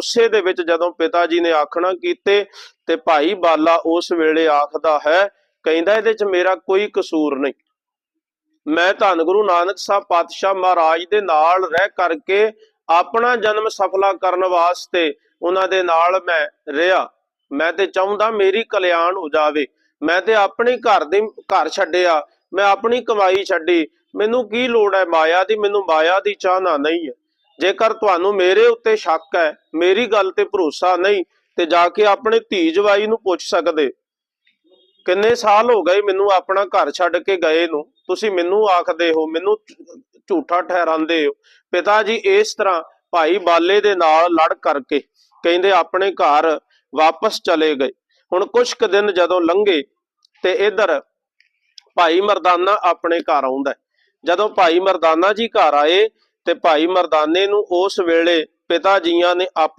ਗੁੱਸੇ ਦੇ ਵਿੱਚ ਜਦੋਂ ਪਿਤਾ ਜੀ ਨੇ ਆਖਣਾ ਕੀਤੇ ਤੇ ਭਾਈ ਬਾਲਾ ਉਸ ਵੇਲੇ ਆਖਦਾ ਹੈ, ਕਹਿੰਦਾ ਇਹਦੇ 'ਚ ਮੇਰਾ ਕੋਈ ਕਸੂਰ ਨਹੀਂ। ਮੈਂ ਧੰਨ ਗੁਰੂ ਨਾਨਕ ਸਾਹਿਬ ਪਾਤਸ਼ਾਹ ਮਹਾਰਾਜ ਦੇ ਨਾਲ ਰਹਿ ਕਰਕੇ ਆਪਣਾ ਜਨਮ ਸਫਲਾ ਕਰਨ ਵਾਸਤੇ ਉਹਨਾਂ ਦੇ ਨਾਲ ਮੈਂ ਰਿਹਾ। ਮੈਂ ਤੇ ਚਾਹੁੰਦਾ ਮੇਰੀ ਕਲਿਆਣ ਹੋ ਜਾਵੇ। ਮੈਂ ਤੇ ਆਪਣੇ ਘਰ ਦੇ ਘਰ ਛੱਡਿਆ। ਮੈਂ ਆਪਣੀ ਕਮਾਈ ਛੱਡੀ। ਮੈਨੂੰ ਕੀ ਲੋੜ ਹੈ ਮਾਇਆ ਦੀ? ਮੈਨੂੰ ਮਾਇਆ ਦੀ ਚਾਹਨਾ ਨਹੀਂ ਹੈ। ਜੇਕਰ ਤੁਹਾਨੂੰ ਮੇਰੇ ਉੱਤੇ ਸ਼ੱਕ ਹੈ, ਮੇਰੀ ਗੱਲ ਤੇ ਭਰੋਸਾ ਨਹੀਂ, ਤੇ ਜਾ ਕੇ ਆਪਣੇ ਧੀ ਜਵਾਈ ਨੂੰ ਪੁੱਛ ਸਕਦੇ। ਕਿੰਨੇ ਸਾਲ ਹੋ ਗਏ ਮੈਨੂੰ ਆਪਣਾ ਘਰ ਛੱਡ ਕੇ ਗਏ ਨੂੰ। ਤੁਸੀਂ ਮੈਨੂੰ ਆਖਦੇ ਹੋ, ਮੈਨੂੰ ਝੂਠਾ ਠਹਿਰਾਉਂਦੇ ਹੋ। ਪਿਤਾ ਜੀ, ਇਸ ਤਰ੍ਹਾਂ ਭਾਈ ਬਾਲੇ ਦੇ ਨਾਲ ਲੜ ਕਰਕੇ ਕਹਿੰਦੇ ਆਪਣੇ ਘਰ ਵਾਪਸ ਚਲੇ ਗਏ। ਹੁਣ ਕੁਝ ਕੁ ਦਿਨ ਜਦੋਂ ਲੰਘੇ ਤੇ ਇਧਰ ਭਾਈ ਮਰਦਾਨਾ ਆਪਣੇ ਘਰ ਆਉਂਦਾ ਜਦੋਂ ਭਾਈ ਮਰਦਾਨਾ ਜੀ ਘਰ ਆਏ ਤੇ ਭਾਈ ਮਰਦਾਨੇ ਨੂੰ ਉਸ ਵੇਲੇ ਪਿਤਾ ਜੀਆਂ ਨੇ ਆਪਣੇ